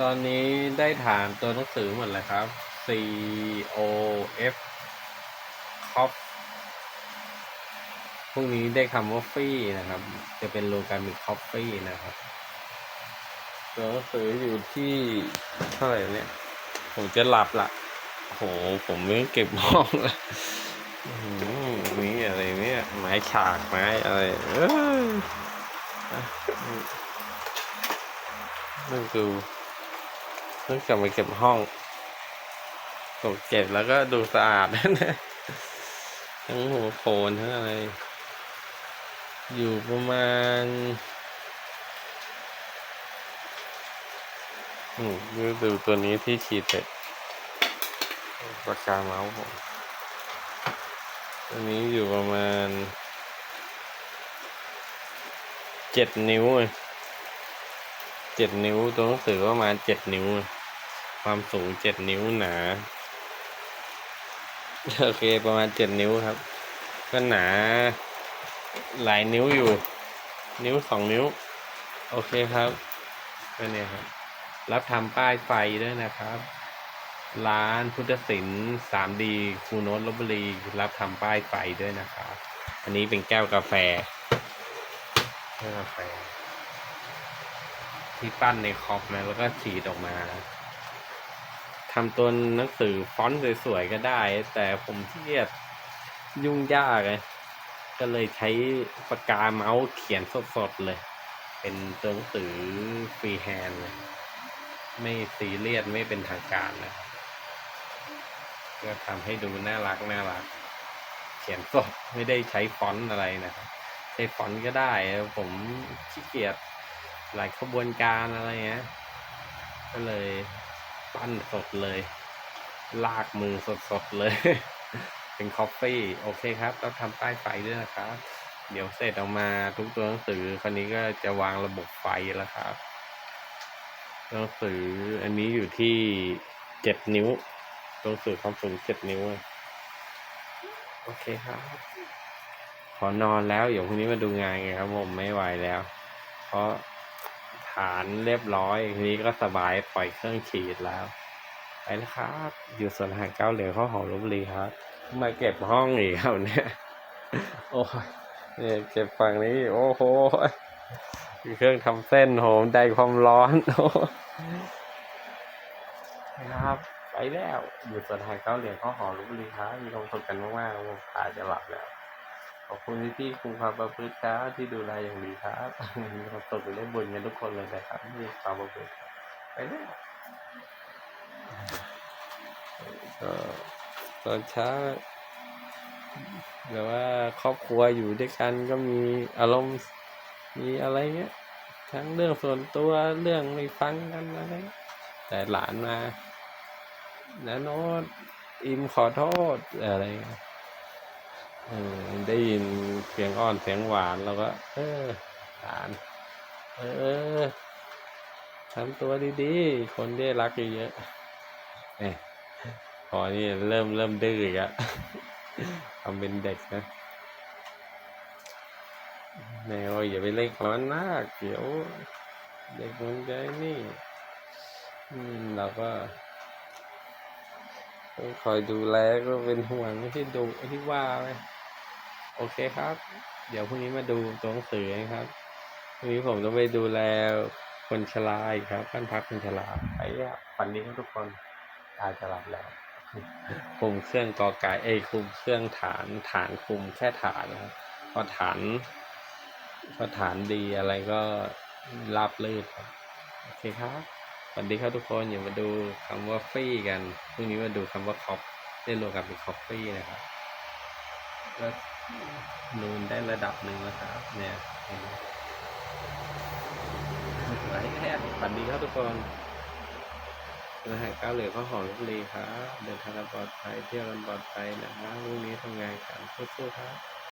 ตอนนี้ได้ฐานตัวหนังสือหมดเลยครับ C O F COF พรุ่งนี้ได้คำว่าฟรีนะครับ จะเป็นรวมกันเป็นคอฟฟี่นะครับ ตัวหนังสืออยู่ที่เท่าไหร่เนี่ย ผมจะหลับละโห ผมไม่เก็บห้องละนี่อะไรเนี่ย ไม้ฉากไม้อะไรเอยอะนั่นคือ เพิ่งกลับมาเก็บห้องผมเก็บแล้วก็ดูสะอาดนะทั้งหัวโคนทั้งอะไร อยู่ประมาณอืมดูดูตัวนี้ที่ขีดเสร็จปากกาเมาส์ผมตัวนี้อยู่ประมาณเจ็ดนิ้วเลยเจ็ดนิ้วตัวหนังสือประมาณเจ็ดนิ้วเลย ความสูงเจ็ดนิ้วหนา โอเคประมาณเจ็ดนิ้วครับ ก็หนาหลายนิ้วอยู่ นิ้วสองนิ้ว โอเคครับก็เนี่ยครับ รับทำป้ายไฟด้วยนะครับ ร้านพุทธศิลป์ 3D คูโนตลบบุรี รับทำป้ายไฟด้วยนะครับ อันนี้เป็นแก้วกาแฟแก้วกาแฟที่ปั้นในคอปนะแล้วก็ฉีดออกมาทำตัวหนังสือฟอนต์สวยๆก็ได้ แต่ผมขี้เกียจยุ่งยากไงก็เลยใช้ปากกาเมาส์เขียนสดๆเลย เป็นตัวหนังสือฟรีแฮนด์เลยไม่ซีเรียสไม่เป็นทางการนะก็ทำให้ดูน่ารักน่ารัก เขียนสดไม่ได้ใช้ฟอนต์อะไรนะครับใช้ฟอนต์ก็ได้ ผมขี้เกียจหลายขบวนการอะไรเงี้ยก็เลย ปั้นสดเลย ลากมือสดๆเลย เป็นคอฟฟี่ โอเคครับเราทำป้ายไฟด้วยนะครับ เดี๋ยวเสร็จออกมาทุกตัวหนังสือคราวนี้ก็จะวางระบบไฟแล้วครับหนังสืออันนี้อยู่ที่เจ็ดนิ้วหนังสือความสูงเจ็ดนิ้วโอเคครับ ขอนอนแล้วเดี๋ยวพรุ่งนี้มาดูงานไงครับ ผมไม่ไหวแล้ว เพราะ ฐานเรียบร้อยทีนี้ก็สบายปล่อยเครื่องฉีดแล้ว ไปแล้วครับ อยู่สวนหารเก้าเหลือข้าวหอมลบบุรีครับ มาเก็บห้องอีกครับเนี่ย โอ้ยเนี่ยเก็บฝั่งนี้ โอ้โหมีเครื่องทำเส้นโหมได้ความร้อนโอ้นะครับ ไปแล้ว อยู่สวนหารเก้าเหรียญข้าวหอมลบบุรีครับ มีความสุขกันมากๆผมตาจะหลับแล้ว ขอบคุณที่ที่คุมความประพฤติครับที่ดูแลอย่างดีครับมีความสุขได้บุญกันทุกคนเลยนะครับที่ความประพฤติครับไปแล้วก็ตอนเช้าแบบว่าครอบครัวอยู่ด้วยกันก็มีอารมณ์มีอะไรเงี้ยทั้งเรื่องส่วนตัวเรื่องไม่ฟังกันอะไรแต่หลานมานะโน้ตอิมขอโทษอะไรเงี้ย ได้ยินเสียงอ่อนเสียงหวานเราก็ เออหลาน เออทำตัวดีๆ คนได้รักเยอะๆเนี่ยพอนี่เริ่มเริ่มดื้ออีกอะทำเป็นเด็กนะแมวอย่าไปเล่นกับมันมากเดี๋ยวเด็กมันจะนี่เราก็ต้องคอยดูแลก็เป็นห่วงไม่ใช่ดูที่ว่าไป โอเคครับ เดี๋ยวพรุ่งนี้มาดูตัวหนังสือนะครับพรุ่งนี้ผมต้องไปดูแลคนชราอีกครับบ้านพักคนชราไปอะฝันดีครับทุกคนตาจะหลับแล้ว คุมเครื่องกอไก่เอ้คุมเครื่องฐานฐานคุมแค่ฐานนะครับพอฐานพอฐานดีอะไรก็ราบลื่นครับโอเคครับสวัสดีครับทุกคนอย่ามาดูคำว่าฟรีกันพรุ่งนี้มาดูคำว่าคอฟได้รวมกันเป็นคอฟฟี่นะครับ นูนได้ระดับหนึ่งแล้วครับ เนี่ยเห็นไหมหลแค่ฝันดีครับทุกคนรหัสก้าวเหลือข้าวหอมลพบุรีครับ เดินทางปลอดภัยเที่ยวปลอดภัยนะครับพรุ่งนี้ทำงานกันสู้ๆครับ